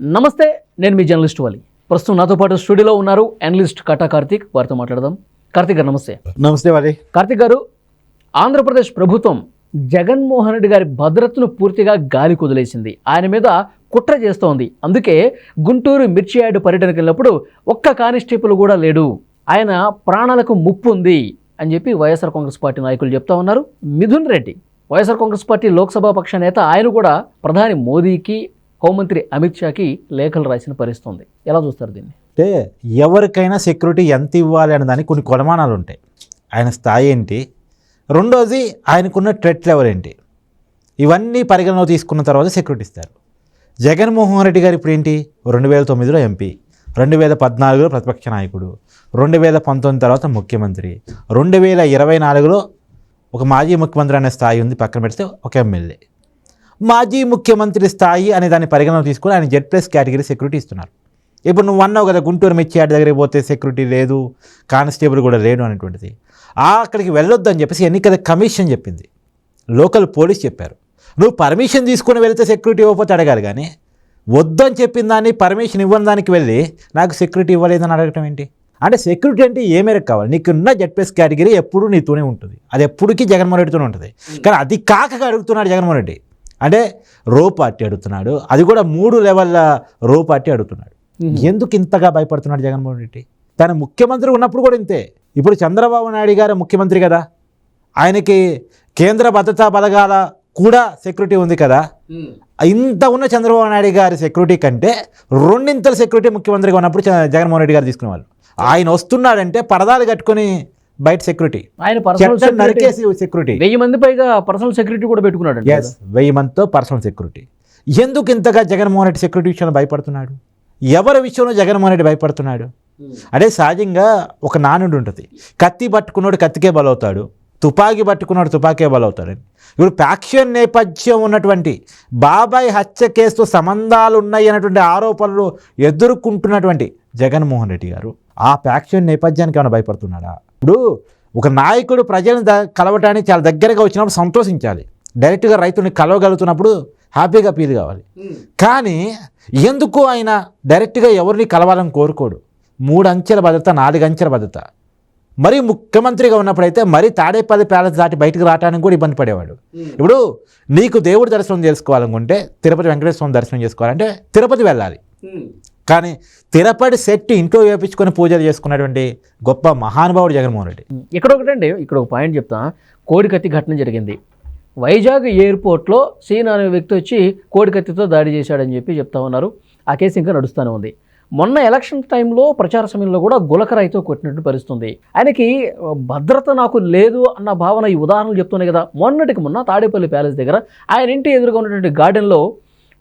నమస్తే నేను మీ జర్నలిస్ట్ వాలి. ప్రస్తుతం నాతో పాటు స్టూడియోలో ఉన్నారు అనలిస్ట్ కటా కార్తీక్. వారితో మాట్లాడదాం. కార్తీక్ గారు నమస్తే. నమస్తే వాలి. కార్తీక్ గారు ఆంధ్రప్రదేశ్ ప్రభుత్వం జగన్మోహన్ రెడ్డి గారి భద్రతను పూర్తిగా గాలి కుదిలేసింది. ఆయన మీద కుట్ర చేస్తోంది. అందుకే గుంటూరు మిర్చి యార్డు పర్యటనకు వెళ్ళినప్పుడు ఒక్క కానిస్టేబుల్ కూడా లేడు. ఆయన ప్రాణాలకు ముప్పు ఉంది అని చెప్పి వైఎస్ఆర్ కాంగ్రెస్ పార్టీ నాయకులు చెప్తా ఉన్నారు. Mithun Reddy YSR Congress party Lok Sabha పక్ష నేత ఆయన కూడా ప్రధాని మోదీకి హోంమంత్రి అమిత్ షాకి లేఖలు రాసిన పరిస్థితుంది. ఎలా చూస్తారు దీన్ని? అంటే ఎవరికైనా సెక్యూరిటీ ఎంత ఇవ్వాలి అనే దానికి కొన్ని కొలమానాలు ఉంటాయి. ఆయన స్థాయి ఏంటి? రెండోది ఆయనకున్న ట్రెట్ లెవెల్ ఏంటి? ఇవన్నీ పరిగణలో తీసుకున్న తర్వాత సెక్యూరిటీ ఇస్తారు. జగన్మోహన్ రెడ్డి గారు ఇప్పుడు ఏంటి? రెండు వేల తొమ్మిదిలో ఎంపీ రెండు వేల పద్నాలుగులో ప్రతిపక్ష నాయకుడు రెండు వేల పంతొమ్మిది తర్వాత ముఖ్యమంత్రి రెండు వేల ఇరవై నాలుగులో ఒక మాజీ ముఖ్యమంత్రి అనే స్థాయి ఉంది పక్కన పెడితే ఒక ఎమ్మెల్యే. మాజీ ముఖ్యమంత్రి స్థాయి అనే దాన్ని పరిగణన తీసుకుని ఆయన జెడ్ ప్లస్ కేటగిరీ సెక్యూరిటీ ఇస్తున్నారు. ఇప్పుడు నువ్వు అన్నావు కదా గుంటూరు మిర్చియాడ్ దగ్గరికి పోతే సెక్యూరిటీ లేదు కానిస్టేబుల్ కూడా లేడు అనేటువంటిది. ఆ అక్కడికి వెళ్ళొద్దు అని చెప్పేసి ఎన్నికల కమిషన్ చెప్పింది. లోకల్ పోలీస్ చెప్పారు. నువ్వు పర్మిషన్ తీసుకుని వెళ్తే సెక్యూరిటీ ఇవ్వకపోతే అడగాలి కానీ వద్దని చెప్పిన దాన్ని పర్మిషన్ ఇవ్వని దానికి వెళ్ళి నాకు సెక్యూరిటీ ఇవ్వలేదని అడగటం ఏంటి? అంటే సెక్యూరిటీ అంటే ఏ మేరకు కావాలి? నీకున్న జెడ్ ప్లస్ కేటగిరీ ఎప్పుడు నీతోనే ఉంటుంది. అది ఎప్పటికీ జగన్మోహన్ రెడ్డితోనే ఉంటుంది. కానీ అది కాక అడుగుతున్నాడు జగన్మోహన్ రెడ్డి. అంటే రో పార్టీ అడుగుతున్నాడు. అది కూడా మూడు లెవెల్ల రో పార్టీ అడుగుతున్నాడు. ఎందుకు ఇంతగా భయపడుతున్నాడు జగన్మోహన్ రెడ్డి? తన ముఖ్యమంత్రి ఉన్నప్పుడు కూడా ఇంతే. ఇప్పుడు చంద్రబాబు నాయుడు గారు ముఖ్యమంత్రి కదా. ఆయనకి కేంద్ర భద్రతా బలగాల కూడా సెక్యూరిటీ ఉంది కదా. ఇంత ఉన్న చంద్రబాబు నాయుడు గారి సెక్యూరిటీ కంటే రెండింతల సెక్యూరిటీ ముఖ్యమంత్రిగా ఉన్నప్పుడు జగన్మోహన్ రెడ్డి గారు తీసుకునేవాళ్ళు. ఆయన వస్తున్నాడంటే పరదాలు కట్టుకొని బయట సెక్యూరిటీ ఆయన పర్సనల్ నరికేసి సెక్యూరిటీ వెయ్యి మంది పైగా పర్సనల్ సెక్యూరిటీ కూడా పెట్టుకున్నాడు ఎస్ వెయ్యి మందితో పర్సనల్ సెక్యూరిటీ ఎందుకు ఇంతగా జగన్మోహన్ రెడ్డి సెక్యూరిటీ విషయంలో భయపడుతున్నాడు? ఎవరి విషయంలో జగన్మోహన్ రెడ్డి భయపడుతున్నాడు? అదే సహజంగా ఒక నానుడు ఉంటుంది. కత్తి పట్టుకున్నాడు కత్తికే బలవుతాడు. తుపాకీ పట్టుకున్నాడు తుపాకే బలవుతాడని ఇప్పుడు ప్యాక్షన్ నేపథ్యం ఉన్నటువంటి బాబాయ్ హత్య కేసుతో సంబంధాలు ఉన్నాయి అన్నటువంటి ఆరోపణలు ఎదుర్కొంటున్నటువంటి జగన్మోహన్ రెడ్డి గారు ఆ ప్యాక్షన్ నేపథ్యానికి ఏమైనా భయపడుతున్నాడా? ఇప్పుడు ఒక నాయకుడు ప్రజలను కలవటానికి చాలా దగ్గరగా వచ్చినప్పుడు సంతోషించాలి. డైరెక్ట్గా రైతుని కలవగలుగుతున్నప్పుడు హ్యాపీగా ఫీల్ కావాలి. కానీ ఎందుకు ఆయన డైరెక్ట్గా ఎవరిని కలవాలని కోరుకోడు? మూడు అంచెల భద్రత నాలుగు అంచెల భద్రత. మరి ముఖ్యమంత్రిగా ఉన్నప్పుడైతే మరి తాడేపల్లి ప్యాలెస్ దాటి బయటకు రావడానికి కూడా ఇబ్బంది పడేవాడు. ఇప్పుడు నీకు దేవుడి దర్శనం చేసుకోవాలనుకుంటే తిరుపతి వెంకటేశ్వర స్వామి దర్శనం చేసుకోవాలంటే తిరుపతి వెళ్ళాలి. కానీ తిరపడి సెట్ ఇంట్లో వేపించుకొని పూజలు చేసుకున్నటువంటి గొప్ప మహానుభావుడు జగన్మోహన్ రెడ్డి. ఇక్కడ ఒకటండి ఇక్కడ ఒక పాయింట్ చెప్తా. కోడికత్తి ఘటన జరిగింది. వైజాగ్ ఎయిర్పోర్ట్లో సీన్ అనే వ్యక్తి వచ్చి కోడికత్తితో దాడి చేశాడని చెప్పి చెప్తా ఉన్నారు. ఆ కేసు ఇంకా నడుస్తూనే ఉంది. మొన్న ఎలక్షన్ టైంలో ప్రచార సమయంలో కూడా గులకరాయితో కొట్టినట్టు పరిస్తుంది ఆయనకి భద్రత నాకు లేదు అన్న భావన ఈ ఉదాహరణలు చెప్తున్నాయి కదా. మొన్నటికి మొన్న తాడేపల్లి ప్యాలెస్ దగ్గర ఆయన ఇంటి ఎదురుగా ఉన్నటువంటి గార్డెన్లో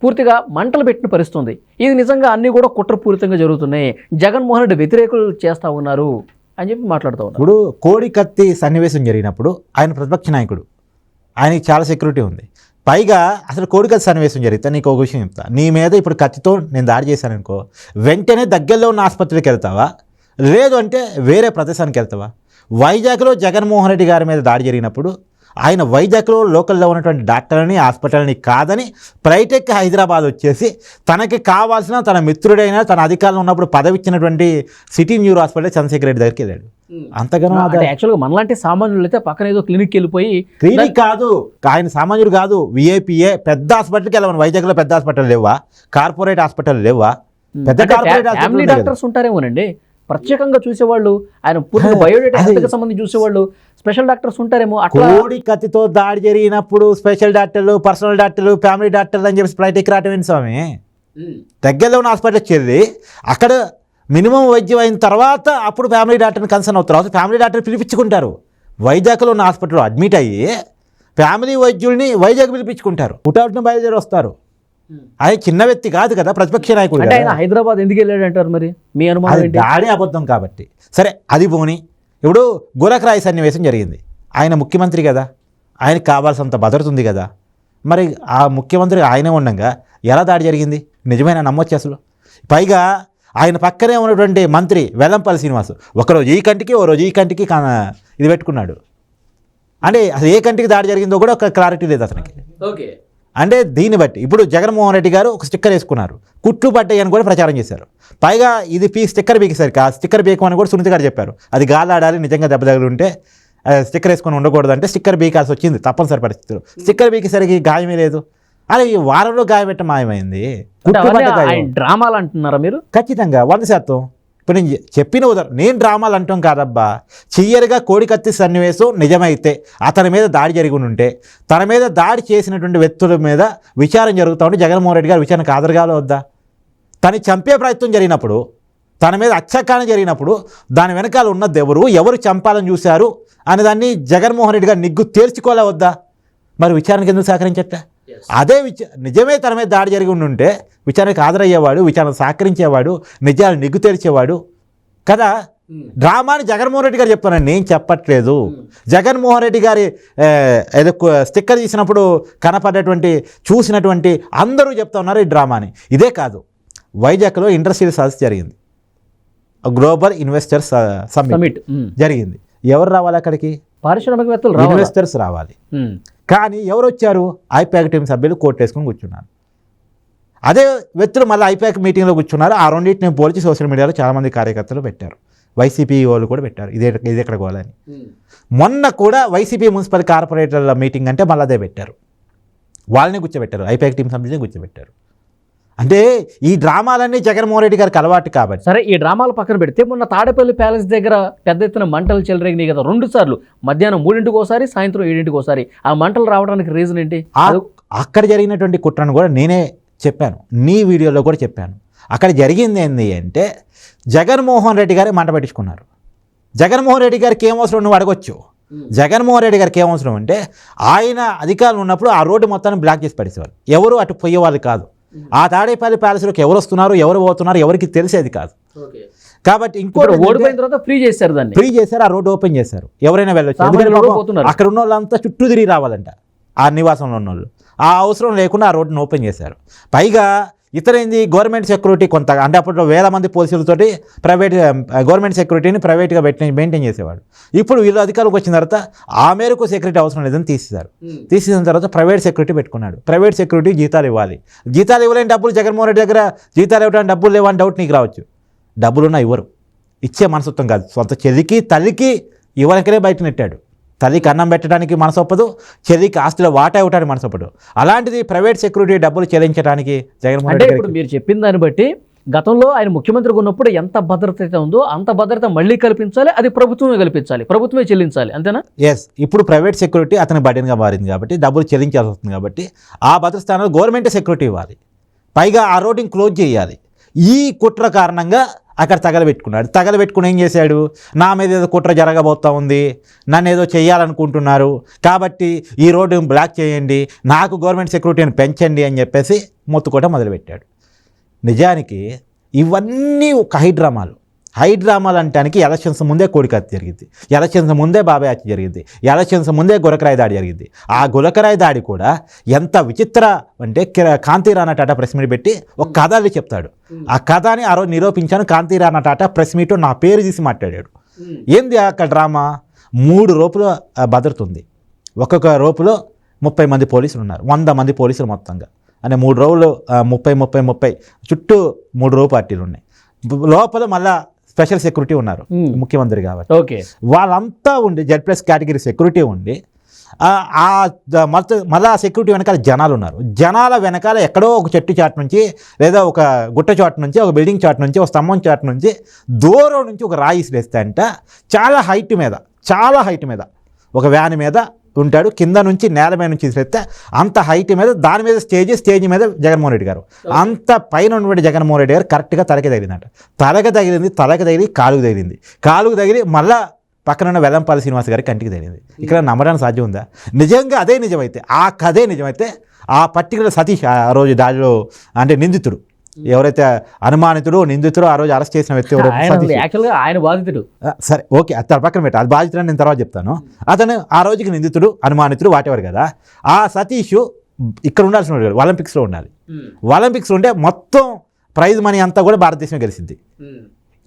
పూర్తిగా మంటలు పెట్టిన పరిస్థితుంది. ఇది నిజంగా అన్నీ కూడా కుట్రపూరితంగా జరుగుతున్నాయి. జగన్మోహన్ రెడ్డి వ్యతిరేకులు చేస్తూ ఉన్నారు అని చెప్పి మాట్లాడుతూ ఉన్నారు. ఇప్పుడు కోడి కత్తి సన్నివేశం జరిగినప్పుడు ఆయన ప్రతిపక్ష నాయకుడు. ఆయనకి చాలా సెక్యూరిటీ ఉంది. పైగా అసలు కోడి కత్తి సన్నివేశం జరిగితే నీకు ఒక విషయం చెప్తా. నీ మీద ఇప్పుడు కత్తితో నేను దాడి చేశాను అనుకో వెంటనే దగ్గరలో ఉన్న ఆసుపత్రికి వెళ్తావా? లేదు అంటే వేరే ప్రదేశానికి వెళ్తావా? వైజాగ్లో జగన్మోహన్ రెడ్డి గారి మీద దాడి జరిగినప్పుడు ఆయన వైజాగ్లో లోకల్లో ఉన్నటువంటి డాక్టర్ని హాస్పిటల్ని కాదని ప్రైటెక్ హైదరాబాద్ వచ్చేసి తనకి కావాల్సిన తన మిత్రుడైన తన అధికారంలో ఉన్నప్పుడు పదవి ఇచ్చినటువంటి city neuro hospital Chandrashekar Reddy దగ్గరికి వెళ్ళాడు. అంతగానో యాక్చువల్గా మనలాంటి సామాన్యులు అయితే పక్కన ఏదో క్లినిక్కి వెళ్ళిపోయి క్లినిక్ కాదు. ఆయన సామాన్యుడు కాదు. విఐపిఏ పెద్ద హాస్పిటల్కి వెళ్ళమని. వైజాగ్లో పెద్ద హాస్పిటల్ లేవా? కార్పొరేట్ హాస్పిటల్ లేవా? పెద్ద కార్పొరేట్. డాక్టర్స్ ఉంటారేమోనండి. ప్రత్యేకంగా చూసేవాళ్ళు ఆయన పూర్తిగా బయోడేటా సంబంధించి చూసేవాళ్ళు. స్పెషల్ డాక్టర్స్ ఉంటారేమో అట్లా కోడి కత్తితో దాడి జరిగినప్పుడు స్పెషల్ డాక్టర్లు పర్సనల్ డాక్టర్లు ఫ్యామిలీ డాక్టర్లు అని చెప్పి ఫ్లైట్ ఎక్కి రావటం ఏంటి స్వామి దగ్గరలో ఉన్న హాస్పిటల్ వచ్చేది అక్కడ మినిమం వైద్యం అయిన తర్వాత అప్పుడు ఫ్యామిలీ డాక్టర్ని కన్సర్న్ అవుతారు. తర్వాత ఫ్యామిలీ డాక్టర్ పిలిపించుకుంటారు. వైజాగ్లో ఉన్న హాస్పిటల్లో అడ్మిట్ అయ్యి ఫ్యామిలీ వైద్యుల్ని వైజాగ్ పిలిపించుకుంటారు. పుట్టాపుటిన బయలుదేరి వస్తారు. అది చిన్న వ్యక్తి కాదు కదా ప్రతిపక్ష నాయకుడు అంటే. ఆయన హైదరాబాద్ ఎందుకు వెళ్ళాడు అంటారు మరి? మీ అనుమానం దాడి అబద్ధం కాబట్టి. సరే అది పోని. ఇప్పుడు గులకరాయి సన్నివేశం జరిగింది. ఆయన ముఖ్యమంత్రి కదా. ఆయనకి కావాల్సినంత భద్రత ఉంది కదా. మరి ఆ ముఖ్యమంత్రి ఆయనే ఉండగా ఎలా దాడి జరిగింది? నిజమైన నమ్మొచ్చు అసలు? పైగా ఆయన పక్కనే ఉన్నటువంటి మంత్రి వెల్లంపల్లి శ్రీనివాస్ ఒకరోజు ఈ కంటికి ఓ రోజు ఈ కంటికి ఇది పెట్టుకున్నాడు. అంటే అసలు ఏ కంటికి దాడి జరిగిందో కూడా ఒక క్లారిటీ లేదు అతనికి. ఓకే. అంటే దీన్ని బట్టి ఇప్పుడు జగన్మోహన్ రెడ్డి గారు ఒక స్టిక్కర్ వేసుకున్నారు. కుట్లు పడ్డాయి అని కూడా ప్రచారం చేశారు. పైగా ఇది పీ స్టిక్కర్ బీకేసరికి ఆ స్టిక్కర్ బీకమని కూడా సునీత గారు చెప్పారు. అది గాలాడాలి నిజంగా దెబ్బ తగిలి ఉంటే ఆ, స్టిక్కర్ వేసుకొని ఉండకూడదు అంటే స్టిక్కర్ బీకాల్సి వచ్చింది తప్పనిసరి పరిస్థితులు. స్టిక్కర్ బీకేసరికి గాయమే లేదు. అరే ఈ వారంలో గాయం పెట్ట మాయమైంది డ్రామాలు అంటున్నారా మీరు? ఖచ్చితంగా వంద శాతం. ఇప్పుడు నేను చెప్పిన ఉదాహరణ నేను డ్రామాలు అంటాం కాదబ్బా. చియ్యరుగా కోడికత్తి సన్నివేశం నిజమైతే అతని మీద దాడి జరిగి ఉంటే తన మీద దాడి చేసినటువంటి వ్యక్తుల మీద విచారణ జరుగుతూ ఉంటే జగన్మోహన్ రెడ్డి గారు విచారణకు హాజరుగాలో వద్దా? తను చంపే ప్రయత్నం జరిగినప్పుడు తన మీద అచ్చకాన జరిగినప్పుడు దాని వెనకాల ఉన్నది ఎవరు ఎవరు చంపాలని చూశారు అనే దాన్ని జగన్మోహన్ రెడ్డి గారు నిగ్గు తేల్చుకోలే వద్దా? మరి విచారణకు ఎందుకు సహకరించట అదే విచ నిజమే తన మీద దాడి జరిగి ఉండుంటే విచారణకు హాజరయ్యేవాడు విచారణ సహకరించేవాడు నిజాలు నిగ్గు తెరిచేవాడు. కదా? డ్రామాని జగన్మోహన్ రెడ్డి గారు చెప్తాను నేను చెప్పట్లేదు. జగన్మోహన్ రెడ్డి గారి ఏదో స్టిక్కర్ తీసినప్పుడు కనపడ్డటువంటి చూసినటువంటి అందరూ చెప్తా ఉన్నారు ఈ డ్రామాని. ఇదే కాదు. వైజాగ్లో ఇండస్ట్రియల్ సదస్సు జరిగింది. Global investors summit um. జరిగింది. ఎవరు రావాలి అక్కడికి? పారిశ్రామికవేత్తలు ఇన్వెస్టర్స్ రావాలి. కానీ ఎవరు వచ్చారు ఐపాక్ టీం సభ్యులు కోర్టు వేసుకొని కూర్చున్నారు. అదే వ్యక్తులు మళ్ళీ ఐపాక్ మీటింగ్లో కూర్చున్నారు. ఆ రెండింటిని పోల్చి సోషల్ మీడియాలో చాలామంది కార్యకర్తలు పెట్టారు. వైసీపీ వాళ్ళు కూడా పెట్టారు. ఇదే ఇది ఎక్కడ పోవాలని మొన్న కూడా వైసీపీ మున్సిపల్ కార్పొరేటర్ల మీటింగ్ అంటే మళ్ళీ అదే పెట్టారు. వాళ్ళని కూర్చోబెట్టారు. ఐపాక్ టీం సభ్యులని కూర్చోబెట్టారు. అంటే ఈ డ్రామాలన్నీ జగన్మోహన్ రెడ్డి గారికి అలవాటు కాబట్టి. సరే ఈ డ్రామాలు పక్కన పెడితే మొన్న తాడేపల్లి ప్యాలెస్ దగ్గర పెద్ద ఎత్తున మంటలు చెలరేగినాయి కదా రెండు సార్లు. మధ్యాహ్నం మూడింటికి ఒకసారి సాయంత్రం ఏడింటికి ఒకసారి ఆ మంటలు రావడానికి రీజన్ ఏంటి? అక్కడ జరిగినటువంటి కుట్రను కూడా నేనే చెప్పాను నీ వీడియోలో కూడా చెప్పాను. అక్కడ జరిగింది ఏంది అంటే జగన్మోహన్ రెడ్డి గారే మంట పెట్టించుకున్నారు. జగన్మోహన్ రెడ్డి గారికి ఏం అవసరం నువ్వు అడగొచ్చు. జగన్మోహన్ రెడ్డి గారికి ఏం అవసరం అంటే ఆయన అధికారులు ఉన్నప్పుడు ఆ రోడ్డు మొత్తాన్ని బ్లాక్ చేసి పడేసేవారు ఎవరు అటు పోయేవాళ్ళు కాదు. ఆ తాడేపల్లి ప్యాలెస్లోకి ఎవరు వస్తున్నారు ఎవరు పోతున్నారు ఎవరికి తెలిసేది కాదు. కాబట్టి ఇంకో ఇప్పుడు ఓడిపోయిన తర్వాత ఫ్రీ చేశారు దాన్ని. ఫ్రీ చేశారు ఆ రోడ్డు ఓపెన్ చేశారు. ఎవరైనా వెళ్ళొచ్చు. అక్కడ ఉన్న వాళ్ళంతా చుట్టూ తిరిగి రావాలంట ఆ నివాసంలో ఉన్న వాళ్ళు ఆ అవసరం లేకుండా ఆ రోడ్డును ఓపెన్ చేశారు. పైగా ఇతరేంది గవర్నమెంట్ సెక్యూరిటీ కొంత అంటే అప్పట్లో వేల మంది పోలీసులతోటి ప్రైవేట్ గవర్నమెంట్ సెక్యూరిటీని ప్రైవేట్గా పెట్టి మెయింటైన్ చేసేవాడు. ఇప్పుడు వీళ్ళు అధికారులకు వచ్చిన తర్వాత ఆ మేరకు సెక్యూరిటీ అవసరం లేదని తీసేశారు. తీసేసిన తర్వాత ప్రైవేట్ సెక్యూరిటీ పెట్టుకున్నాడు. ప్రైవేట్ సెక్యూరిటీ జీతాలు ఇవ్వాలి. జీతాలు ఇవ్వలేని డబ్బులు జగన్మోహన్ రెడ్డి దగ్గర జీతాలు ఇవ్వడానికి డబ్బులు లేవని డౌట్ నీకు రావచ్చు. డబ్బులున్నా ఇవ్వరు. ఇచ్చే మనసత్వం కాదు. సొంత చెల్లికి తల్లికి ఇవ్వడానికనే బయట నెట్టాడు. తల్లికి అన్నం పెట్టడానికి మనసు ఒప్పదు చెల్లికి ఆస్తిలో వాటా ఇవ్వడానికి మనసు ఒప్పదు. అలాంటిది ప్రైవేట్ సెక్యూరిటీ డబ్బులు చెల్లించడానికి జగన్మోహన్ అంటే రెడ్డి ఇప్పుడు మీరు చెప్పిన దాన్ని బట్టి గతంలో ఆయన ముఖ్యమంత్రిగా ఉన్నప్పుడు ఎంత భద్రత అయితే ఉందో అంత భద్రత మళ్ళీ కల్పించాలి అది ప్రభుత్వమే కల్పించాలి ప్రభుత్వమే చెల్లించాలి అంతేనా? ఎస్ ఇప్పుడు ప్రైవేట్ సెక్యూరిటీ అతని బర్డెన్గా మారింది కాబట్టి డబ్బులు చెల్లించాల్సి వస్తుంది కాబట్టి ఆ భద్రత స్థానంలో గవర్నమెంట్ సెక్యూరిటీ ఇవ్వాలి పైగా ఆ రోడ్డుని క్లోజ్ చేయాలి. ఈ కుట్ర కారణంగా అక్కడ తగలబెట్టుకున్నాడు. తగలబెట్టుకుని ఏం చేశాడు? నా మీద ఏదో కుట్ర జరగబోతా ఉంది. నన్ను ఏదో చేయాలనుకుంటున్నారు కాబట్టి ఈ రోడ్డు బ్లాక్ చేయండి. నాకు గవర్నమెంట్ సెక్యూరిటీని పెంచండి అని చెప్పేసి మొత్తుకోవటం మొదలుపెట్టాడు. నిజానికి ఇవన్నీ ఒక హైడ్రామాలు. హైడ్రామాలు అంటానికి ఎలక్షన్స్ ముందే కోడికత్తి జరిగింది. ఎలక్షన్స్ ముందే బాబాయ్ హత్య జరిగింది. ఎలక్షన్స్ ముందే గులకరాయి దాడి జరిగింది. ఆ గులకరాయి దాడి కూడా ఎంత విచిత్ర అంటే కాంతి రాణా టాటా ప్రెస్ మీట్ పెట్టి ఒక కథ అల్లి చెప్తాడు. ఆ కథని ఆ రోజు నిరూపించాను. కాంతి రాణా టాటా ప్రెస్ మీట్ నా పేరు తీసి మాట్లాడాడు. ఏంది అక్కడ డ్రామా? మూడు రోపుల ఉంది. ఒక్కొక్క రోపులో ముప్పై మంది పోలీసులు ఉన్నారు. వంద మంది పోలీసులు మొత్తంగా. అంటే మూడు రోజులు ముప్పై ముప్పై ముప్పై చుట్టూ మూడు రో పార్టీలు ఉన్నాయి. లోపల మళ్ళా స్పెషల్ సెక్యూరిటీ ఉన్నారు. ముఖ్యమంత్రి కాబట్టి. ఓకే. వాళ్ళంతా ఉండి జెడ్ ప్లస్ కేటగిరీ సెక్యూరిటీ ఉండి ఆ, మొత్తం మళ్ళీ ఆ సెక్యూరిటీ వెనకాల జనాలు ఉన్నారు. జనాల వెనకాల ఎక్కడో ఒక చెట్టు చాటు నుంచి లేదా ఒక గుట్ట చాటు నుంచి ఒక బిల్డింగ్ చాటు నుంచి ఒక స్తంభం చాటు నుంచి దూరం నుంచి ఒక రాయి వేస్తే అంట చాలా హైట్ మీద చాలా హైట్ మీద ఒక వ్యాన్ మీద ఉంటాడు. కింద నుంచి నేల మీద నుంచి ఇసిరేస్తే అంత హైట్ మీద దాని మీద స్టేజ్ స్టేజ్ మీద జగన్మోహన్ రెడ్డి గారు. అంత పైన ఉన్నటువంటి జగన్మోహన్ రెడ్డి గారు కరెక్ట్గా తలకి తగిలిందంట. తలకి తగిలింది తలకి తగిలి కాలుకు తగిలింది. కాలుకు తగిలి మళ్ళా పక్కన ఉన్న వెల్లంపల్లి శ్రీనివాస్ గారి కంటికి తగిలింది. ఇక్కడ నమ్మడానికి సాధ్యం ఉందా? నిజంగా అదే నిజమైతే ఆ కథే నిజమైతే ఆ పర్టికులర్ సతీష్ ఆ రోజు దాడిలో అంటే నిందితుడు. ఎవరైతే అనుమానితుడు నిందితుడు ఆ రోజు అరెస్ట్ చేసిన వ్యక్తి ఆయన సతీష్. యాక్చువల్గా ఆయన బాధితుడు. సరే ఓకే. అది తన పక్కన పెట్టు. అది బాధితుడు నేను తర్వాత చెప్తాను. అతను ఆ రోజుకి నిందితుడు అనుమానితుడు వాటెవర్ కదా. ఆ సతీష్ ఇక్కడ ఉండాల్సిన వాడు కాదు, ఒలింపిక్స్లో ఉండాలి. ఒలింపిక్స్ ఉంటే మొత్తం ప్రైజ్ మనీ అంతా కూడా భారతదేశం గెలిచింది.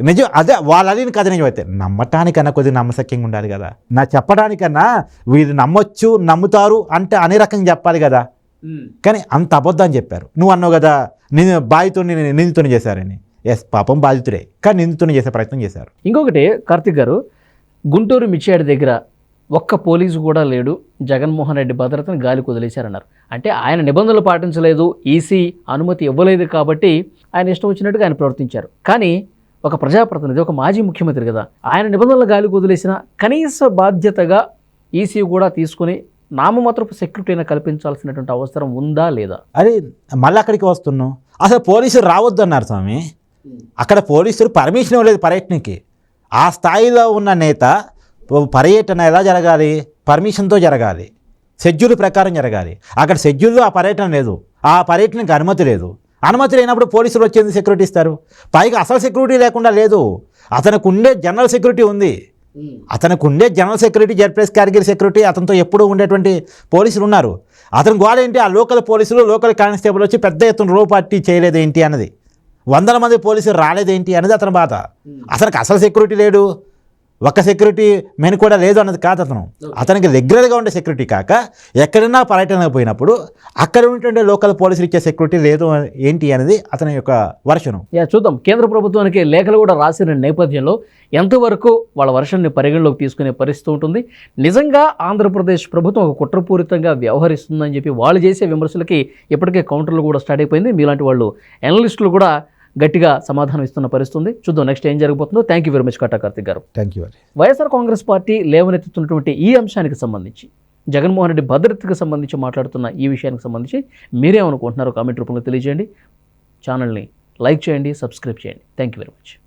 నిజం అదే వాళ్ళ అడిగిన కథ నిజం అయితే నమ్మటానికన్నా కొద్దిగా నమ్మసక్యంగా ఉండాలి కదా. నా చెప్పడానికన్నా వీళ్ళు నమ్మొచ్చు నమ్ముతారు అంటే అనే రకంగా చెప్పాలి కదా. కానీ అంత అబద్ధం చెప్పారు. నువ్వు అన్నావు కదా నేను బాధితుడిని నిందితుని చేశారని. ఎస్ పాపం బాధితుడే. కానీ నిందితుని చేసే ప్రయత్నం చేశారు. ఇంకొకటి కార్తిక్ గారు గుంటూరు మిర్చియాడి దగ్గర ఒక్క పోలీసు కూడా లేడు. జగన్మోహన్ రెడ్డి భద్రతను గాలి కుదిలేశారన్నారు అంటే ఆయన నిబంధనలు పాటించలేదు ఈసీ అనుమతి ఇవ్వలేదు కాబట్టి ఆయన ఇష్టం వచ్చినట్టుగా ఆయన ప్రవర్తించారు. కానీ ఒక ప్రజాప్రతినిధి ఒక మాజీ ముఖ్యమంత్రి కదా ఆయన నిబంధనలు గాలి కుదిలేసిన కనీస బాధ్యతగా ఈసీ కూడా తీసుకుని నామమాత్రపు సెక్యూరిటీ అయినా కల్పించాల్సినటువంటి అవసరం ఉందా లేదా? అరే మళ్ళీ అక్కడికి వస్తున్నాం అసలు పోలీసులు రావద్దు అన్నారు స్వామి. అక్కడ పోలీసులు పర్మిషన్ ఇవ్వలేదు పర్యటనకి. ఆ స్థాయిలో ఉన్న నేత పర్యటన ఎలా జరగాలి? పర్మిషన్తో జరగాలి. షెడ్యూల్ ప్రకారం జరగాలి. అక్కడ షెడ్యూల్లో ఆ పర్యటన లేదు. ఆ పర్యటనకి అనుమతి లేదు. అనుమతి లేనప్పుడు పోలీసులు వచ్చేది సెక్యూరిటీ ఇస్తారు? పైగా అసలు సెక్యూరిటీ లేకుండా లేదు. అతనికి ఉండే జనరల్ సెక్యూరిటీ ఉంది. అతనికి ఉండే general security Z plus category security అతనితో ఎప్పుడూ ఉండేటువంటి పోలీసులు ఉన్నారు అతని గోడ ఏంటి? ఆ లోకల్ పోలీసులు లోకల్ కానిస్టేబుల్ వచ్చి పెద్ద ఎత్తున రో పార్టీ చేయలేదు ఏంటి అన్నది. వందల మంది పోలీసులు రాలేదేంటి అనేది అతని బాధ. అతనికి అసలు సెక్యూరిటీ లేడు. ఒక్క సెక్యూరిటీ మెన్ కూడా లేదు అన్నది కాదు అతను. అతనికి రెగ్యులర్గా ఉండే సెక్యూరిటీ కాక ఎక్కడైనా పర్యటనకు పోయినప్పుడు అక్కడ ఉంటుండే లోకల్ పోలీసులు ఇచ్చే సెక్యూరిటీ లేదు ఏంటి అనేది అతని యొక్క వర్షను. చూద్దాం. కేంద్ర ప్రభుత్వానికి లేఖలు కూడా రాసిన నేపథ్యంలో ఎంతవరకు వాళ్ళ వర్షాన్ని పరిగణలోకి తీసుకునే పరిస్థితి ఉంటుంది? నిజంగా ఆంధ్రప్రదేశ్ ప్రభుత్వం ఒక కుట్రపూరితంగా వ్యవహరిస్తుందని చెప్పి వాళ్ళు చేసే విమర్శలకి ఇప్పటికే కౌంటర్లు కూడా స్టార్ట్ అయిపోయింది. మీలాంటి వాళ్ళు అనలిస్టులు కూడా గట్టిగా సమాధానం ఇస్తున్న పరిస్థితి ఉంది చూద్దాం నెక్స్ట్ ఏం జరగబోతుందో. Thank you very much Katta Karthik garu. Thank you YSR Congress party లేవనెత్తుతున్నటువంటి ఈ అంశానికి సంబంధించి జగన్మోహన్ రెడ్డి భద్రతకు సంబంధించి మాట్లాడుతున్న ఈ విషయానికి సంబంధించి మీరేమనుకుంటున్నారో కామెంట్ రూపంలో తెలియజేయండి. ఛానల్ని లైక్ చేయండి సబ్స్క్రైబ్ చేయండి. Thank you very much